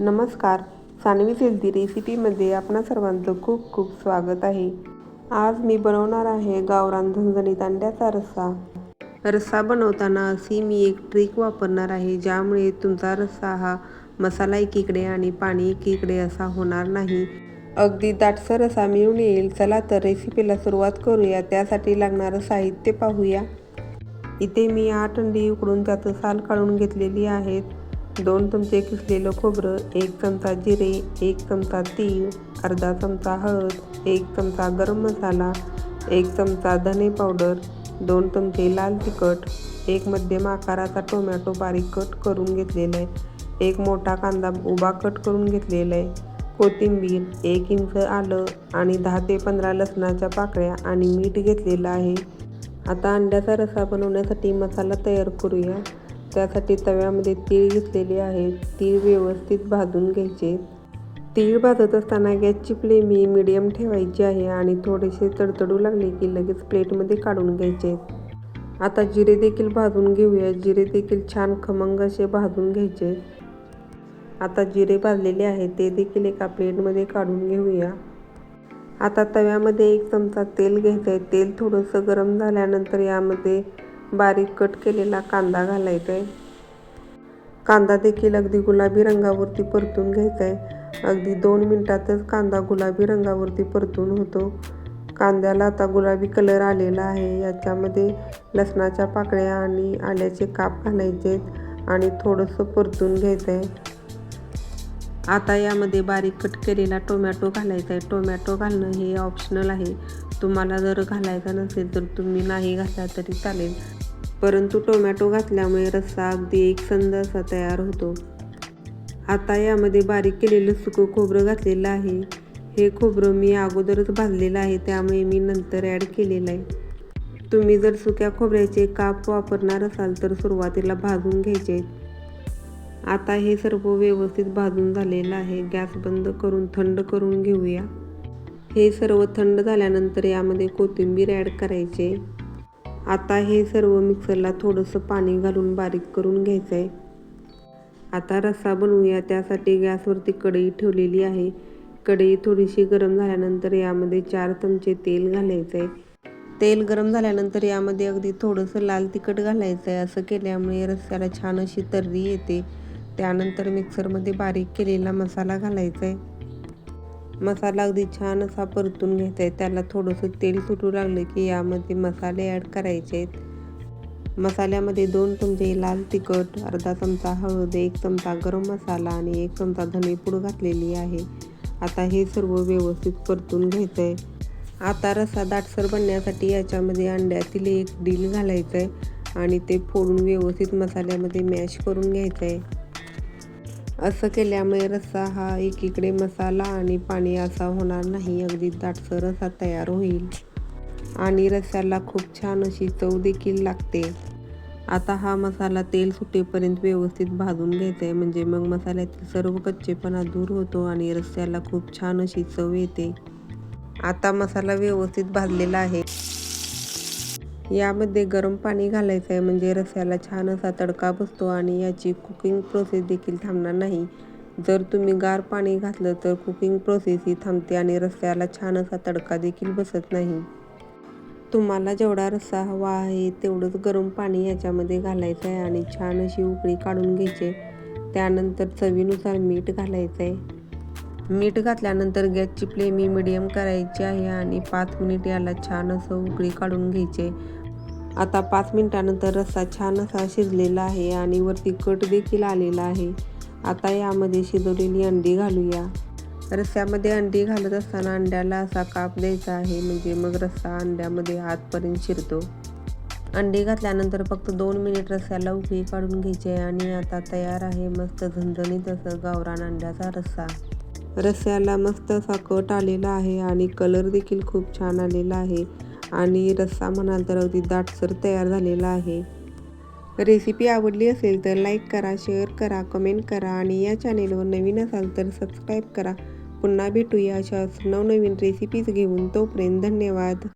नमस्कार. सानवी सिल्दी रेसिपीमध्ये आपणा सर्वांचं खूप खूप स्वागत आहे. आज मी बनवणार आहे गावरान झणझणीत अंड्याचा रस्सा. रस्सा बनवताना अशी मी एक ट्रिक वापरणार आहे ज्यामुळे तुमचा रस्सा हा मसाला एकीकडे आणि पाणी एकीकडे असा होणार नाही. अगदी दाटसर असा मिळून येईल. चला तर रेसिपीला सुरुवात करूया. त्यासाठी लागणारं साहित्य पाहूया. इथे मी आठ अंडी उकडून त्याचं साल काढून घेतलेली आहेत. दोन चमचे किसलेलं खोबरं एक चमचा जिरे एक चमचा तीळ अर्धा चमचा हळद एक चमचा गरम मसाला एक चमचा धने पावडर दोन चमचे लाल तिखट एक मध्यम आकाराचा टोमॅटो बारीक कट करून घेतलेला आहे एक मोठा कांदा उभा कट करून घेतलेला आहे कोथिंबीर एक इंच आलं आणि दहा ते पंधरा लसणाच्या पाकळ्या आणि मीठ घेतलेलं आहे. आता अंड्याचा रसा बनवण्यासाठी मसाला तयार करूया. त्यासाठी तव्यामध्ये तीळ घेतलेली आहे. तीळ व्यवस्थित भाजून घ्यायचे. तीळ भाजत असताना गॅसची फ्लेम ही मिडियम ठेवायची आहे आणि थोडेसे तडतडू लागले की लगेच प्लेटमध्ये काढून घ्यायचे. आता जिरे देखील भाजून घेऊया. जिरे देखील छान खमंग असे भाजून घ्यायचे. आता जिरे भाजलेले आहे ते देखील एका प्लेटमध्ये काढून घेऊया. आता तव्यामध्ये एक चमचा तेल घ्यायचं आहे तेल थोडंसं गरम झाल्यानंतर यामध्ये बारीक कट केलेला कांदा घालायचा आहे कांदा देखील अगदी गुलाबी रंगावरती परतून घ्यायचा आहे अगदी दोन मिनटातच कांदा गुलाबी रंगावरती परतून होतो. कांद्याला आता गुलाबी कलर आलेला आहे. याच्यामध्ये लसणाच्या पाकळ्या आणि आल्याचे काप घालायचे आणि थोडंसं परतून घ्यायचं आहे आता यामध्ये बारीक कट केलेला टोमॅटो घालायचा आहे. टोमॅटो घालणं हे ऑप्शनल आहे. तुम्हाला जर घालायचा नसेल तर तुम्ही नाही घातला तरी चालेल. परंतु टोमॅटो घातल्यामुळे रस्सा अगदी एक संद असा तयार होतो. आता यामध्ये बारीक केलेलं सुकं खोबरं घातलेलं आहे. हे खोबरं मी अगोदरच भाजलेलं आहे त्यामुळे मी नंतर ॲड केलेलं आहे. तुम्ही जर सुक्या खोबऱ्याचे काप वापरणार असाल तर सुरुवातीला भाजून घ्यायचे आता हे सर्व व्यवस्थित भाजून झालेलं आहे. गॅस बंद करून थंड करून घेऊया. हे सर्व थंड झाल्यानंतर यामध्ये कोथिंबीर ॲड करायचे. आता हे सर्व मिक्सरला थोडंसं पाणी घालून बारीक करून घ्यायचं आहे आता रस्सा बनवूया. त्यासाठी गॅसवरती कढई ठेवलेली आहे. कढई थोडीशी गरम झाल्यानंतर यामध्ये चार चमचे तेल घालायचं आहे तेल गरम झाल्यानंतर यामध्ये अगदी थोडंसं लाल तिखट घालायचं आहे असं केल्यामुळे रस्स्याला छान अशी तर्री येते. त्यानंतर मिक्सरमध्ये बारीक केलेला मसाला घालायचा आहे मसाला अगदी छान असा परतून घ्यायचा आहे त्याला थोडंसं तेल सुटू लागलं की यामध्ये मसाले ॲड करायचे आहेत मसाल्यामध्ये दोन चमचे लाल तिखट अर्धा चमचा हळद एक चमचा गरम मसाला आणि एक चमचा धनेपूड घातलेली आहे. आता हे सर्व व्यवस्थित परतून घ्यायचं आहे आता रसा दाटसर बनण्यासाठी याच्यामध्ये अंड्यातील एक डील घालायचं आहे आणि ते फोडून व्यवस्थित मसाल्यामध्ये मॅश करून घ्यायचं आहे असं केल्यामुळे रस्सा हा एकीकडे मसाला आणि पाणी असा होणार नाही. अगदी दाटसर रस्सा तयार होईल. आणि रस्स्याला खूप छान अशी चव देखील लागते. आता हा मसाला तेल सुटेपर्यंत व्यवस्थित भाजून घ्यायचा आहे म्हणजे मग मसाल्यातील सर्व कच्चेपणा दूर होतो आणि रस्स्याला खूप छान अशी चव येते. आता मसाला व्यवस्थित भाजलेला आहे. यामध्ये गरम पाणी घालायचं आहे म्हणजे रस्याला छान असा तडका बसतो आणि याची कुकिंग प्रोसेस देखील थांबणार नाही. जर तुम्ही गार पाणी घातलं तर कुकिंग प्रोसेस ही थांबते आणि रस्स्याला छान असा तडका देखील बसत नाही. तुम्हाला जेवढा रस्सा हवा आहे तेवढंच गरम पाणी याच्यामध्ये घालायचं आहे आणि छान अशी उकळी काढून घ्यायची. त्यानंतर चवीनुसार मीठ घालायचं आहे मीठ घातल्यानंतर गॅसची फ्लेम ही मिडियम करायची आहे आणि पाच मिनिट याला छान असं उकळी काढून घ्यायचे. आता पाच मिनटानंतर रस्सा छान असा शिजलेला आहे आणि वरती कट देखील आलेला आहे. आता यामध्ये शिजवलेली अंडी घालूया. रस्स्यामध्ये अंडी घालत असताना अंड्याला असा काप द्यायचा आहे म्हणजे मग रस्सा अंड्यामध्ये आतपर्यंत शिरतो. अंडी घातल्यानंतर फक्त दोन मिनिट रस्स्याला उकळी काढून घ्यायची आहे आणि आता तयार आहे मस्त झणझणीत असं गावरान अंड्याचा रस्सा. रस्स्याला मस्त असा कट आलेला आहे आणि कलर देखील खूप छान आलेला आहे. आणि रस्सा म्हणाल तर अगदी दाटसर तयार झालेला आहे. रेसिपी आवडली असेल तर लाईक करा शेअर करा कमेंट करा आणि या चॅनेलवर नवीन असाल तर सबस्क्राईब करा. पुन्हा भेटूया अशाच नवनवीन रेसिपीज घेऊन. तोपर्यंत धन्यवाद.